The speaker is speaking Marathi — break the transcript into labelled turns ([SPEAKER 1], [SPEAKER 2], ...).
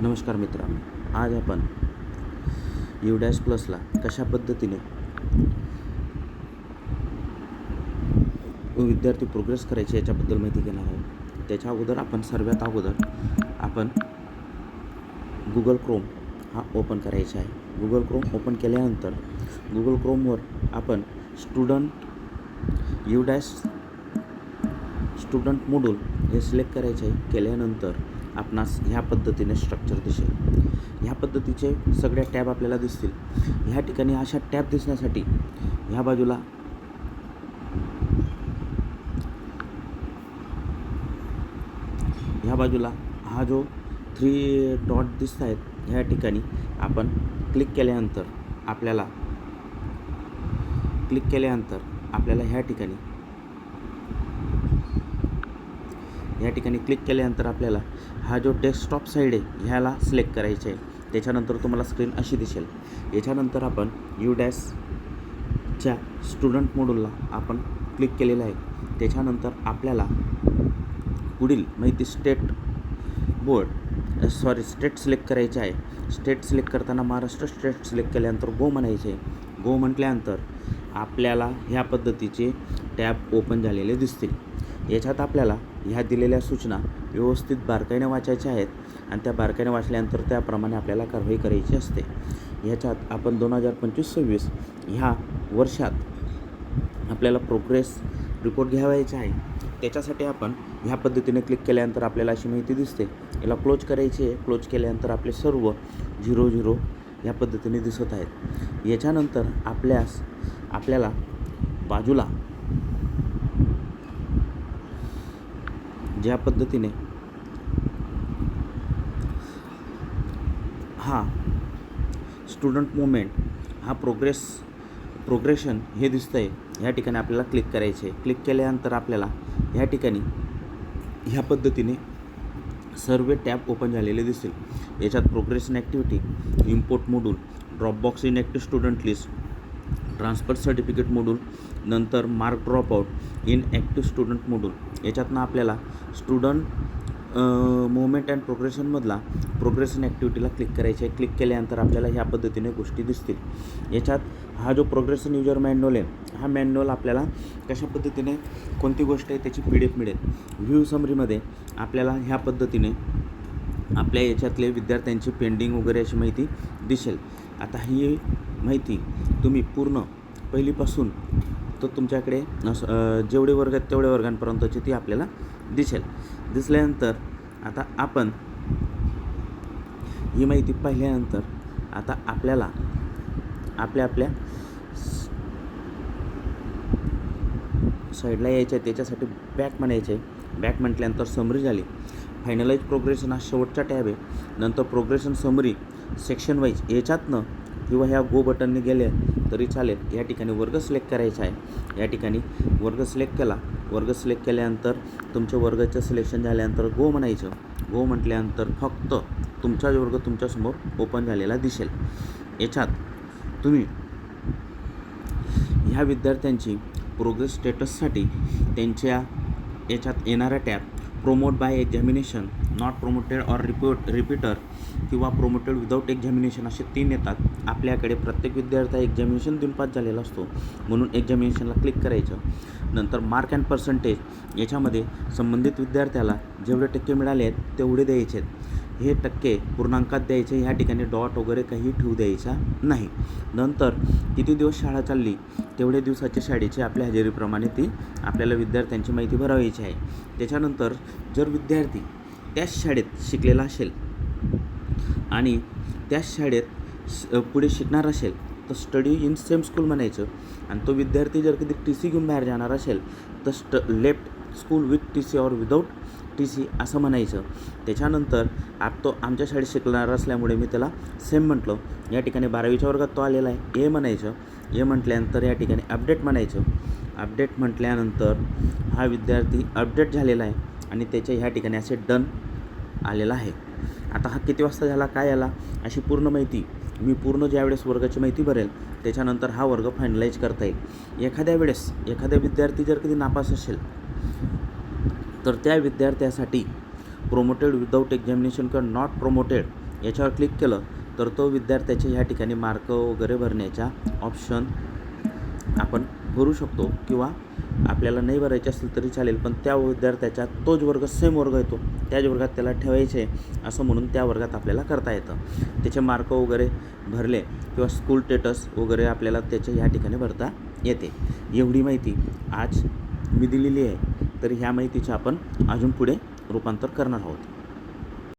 [SPEAKER 1] नमस्कार मित्रांनो आज आपण यू डॅश प्लसला कशा पद्धतीने विद्यार्थी प्रोग्रेस करायचे याच्याबद्दल माहिती घेणार आहोत. त्याच्या अगोदर आपण सर्वात अगोदर आपण गुगल क्रोम हा ओपन करायचा आहे. गुगल क्रोम ओपन केल्यानंतर गुगल क्रोमवर आपण student U dash student module हे सिलेक्ट करायचे आहे. केल्यानंतर आपणास ह्या पद्धतीने स्ट्रक्चर दिसेल. ह्या पद्धतीचे सगळ्या टॅब आपल्याला दिसतील. ह्या ठिकाणी अशा टॅब दिसण्यासाठी ह्या बाजूला ह्या बाजूला हा जो थ्री डॉट दिसत आहेत ह्या ठिकाणी आपण क्लिक केल्यानंतर आपल्याला क्लिक केल्यानंतर आपल्याला ह्या ठिकाणी या ठिकाणी क्लिक केल्यानंतर आपल्याला हा जो डेस्कटॉप साईड आहे ह्याला सिलेक्ट करायचे आहे. त्याच्यानंतर तुम्हाला स्क्रीन अशी दिसेल. याच्यानंतर आपण यू डॅशच्या स्टुडंट मॉड्यूलला आपण क्लिक केलेलं आहे. त्याच्यानंतर आपल्याला पुढील माहिती state board sorry state select करायचे आहे. स्टेट सिलेक्ट करताना महाराष्ट्र स्टेट सिलेक्ट केल्यानंतर गो म्हणायचे. आहे गो म्हटल्यानंतर आपल्याला ह्या पद्धतीचे टॅब ओपन झालेले दिसतील. याच्यात आपल्याला ह्या दिलेल्या सूचना व्यवस्थित बारकाईने वाचायच्या आहेत आणि त्या बारकाईने वाचल्यानंतर त्याप्रमाणे आपल्याला कारवाई करायची असते. ह्याच्यात आपण दोन हजार पंचवीस सव्वीस ह्या वर्षात आपल्याला प्रोग्रेस रिपोर्ट घ्यावायचा आहे. त्याच्यासाठी आपण ह्या पद्धतीने क्लिक केल्यानंतर आपल्याला अशी माहिती दिसते. याला क्लोज करायची आहे. क्लोज केल्यानंतर आपले सर्व झिरो झिरो ह्या पद्धतीने दिसत आहेत. याच्यानंतर आपल्यास आपल्याला बाजूला ज्या पद्धतीने हा. स्टुडंट मुवमेंट हा प्रोग्रेस प्रोग्रेशन हे दिसतं आहे ह्या ठिकाणी आपल्याला क्लिक करायचे आहे क्लिक केल्यानंतर आपल्याला ह्या ठिकाणी ह्या पद्धतीने सर्व टॅब ओपन झालेले दिसतील याच्यात progression activity import module dropbox inactive student list transfer certificate module नंतर mark dropout inactive student module. याच्यातनं आपल्याला स्टुडंट मुवमेंट अँड प्रोग्रेशनमधला प्रोग्रेशन ॲक्टिव्हिटीला क्लिक करायची आहे. क्लिक केल्यानंतर आपल्याला ह्या पद्धतीने गोष्टी दिसतील. याच्यात हा जो प्रोग्रेशन युजर मॅन्युअल आहे हा मॅन्युअल आपल्याला कशा पद्धतीने कोणती गोष्ट आहे त्याची पी डी एफ मिळेल व्ह्यू समरीमध्ये आपल्याला ह्या पद्धतीने आपल्या याच्यातले विद्यार्थ्यांची पेंडिंग वगैरे अशी माहिती दिसेल. आता ही माहिती तुम्ही पूर्ण पहिलीपासून तर तुमच्याकडे जेवढे वर्ग आहेत तेवढ्या वर्गांपर्यंतची ती आपल्याला दिसेल. दिसल्यानंतर आता आपण ही माहिती पाहिल्यानंतर आता आपल्याला आपल्या आपल्या साईडला यायचं आहे त्याच्यासाठी बॅक म्हणायचं आहे बॅक म्हटल्यानंतर समरी झाली. फायनलाइज प्रोग्रेशन हा शेवटचा टॅब आहे. नंतर प्रोग्रेशन समरी सेक्शन वाईज याच्यातनं किंवा ह्या गो बटनने गेले तरी चालेल. या ठिकाणी वर्ग सिलेक्ट करायचा आहे. या ठिकाणी वर्ग सिलेक्ट केला. वर्ग सिलेक्ट केल्यानंतर तुमच्या वर्गाचं सिलेक्शन झाल्यानंतर गो म्हणायचं. गो म्हटल्यानंतर फक्त तुमचा वर्ग तुमच्यासमोर ओपन झालेला दिसेल. याच्यात तुम्ही ह्या विद्यार्थ्यांची प्रोग्रेस स्टेटससाठी त्यांच्या याच्यात येणारा tab promote by examination not promoted or report repeater किंवा प्रोमोटेड विदाऊट एक्झामिनेशन असे तीन येतात. आपल्याकडे प्रत्येक विद्यार्थी एक्झामिनेशन देऊन पास झालेला असतो. म्हणून एक्झामिनेशनला क्लिक करायचं. नंतर मार्क अँड पर्सेंटेज याच्यामध्ये संबंधित विद्यार्थ्याला जेवढे टक्के मिळाले आहेत तेवढे द्यायचे आहेत. हे टक्के पूर्णांकात द्यायचे ह्या ठिकाणी डॉट वगैरे काही ठेवू द्यायचा नाही. नंतर किती दिवस शाळा चालली तेवढे दिवसाच्या शाळेची आपल्या हजेरीप्रमाणे ती आपल्याला विद्यार्थ्यांची माहिती भरावायची आहे. त्याच्यानंतर जर विद्यार्थी त्याच शाळेत शिकलेला असेल आणि त्याच शाळेत पुढे शिकणार असेल तर स्टडी इन सेम स्कूल म्हणायचं. आणि तो विद्यार्थी जर कधी टी सी घेऊन बाहेर जाणार असेल तर स्ट left school with T C or without T C असं म्हणायचं. त्याच्यानंतर आप तो आमच्या शाळेत शिकणार असल्यामुळे मी त्याला सेम म्हटलं. या ठिकाणी बारावीच्या वर्गात तो आलेला आहे. ए म्हणायचं. ए म्हटल्यानंतर या ठिकाणी अपडेट म्हणायचं. अपडेट म्हटल्यानंतर हा विद्यार्थी अपडेट झालेला आहे आणि त्याच्या ह्या ठिकाणी असे डन आलेला आहे. आता हा किती वाजता झाला काय आला अशी पूर्ण माहिती मी पूर्ण ज्यावेळेस वर्गाची माहिती भरेल त्याच्यानंतर हा वर्ग फायनलाईज करता येईल. एखाद्या वेळेस एखाद्या विद्यार्थी जर कधी नापास असेल तर त्या विद्यार्थ्यासाठी प्रोमोटेड विदाऊट एक्झामिनेशन किंवा नॉट प्रोमोटेड याच्यावर क्लिक केलं तर तो विद्यार्थ्याचे ह्या ठिकाणी मार्क वगैरे भरण्याच्या ऑप्शन आपण भरू शकतो किंवा आपल्याला नाही भरायचे असेल तरी चालेल पण त्या विद्यार्थ्याच्या तोच वर्ग सेम वर्ग येतो. त्याच वर्गात त्याला ठेवायचे आहे असं म्हणून त्या वर्गात आपल्याला करता येतं. त्याचे मार्क वगैरे भरले किंवा स्कूल स्टेटस वगैरे आपल्याला त्याच्या ह्या ठिकाणी भरता येते. एवढी माहिती आज मी दिलेली आहे. तर ह्या माहितीचं आपण अजून पुढे रूपांतर करणार आहोत.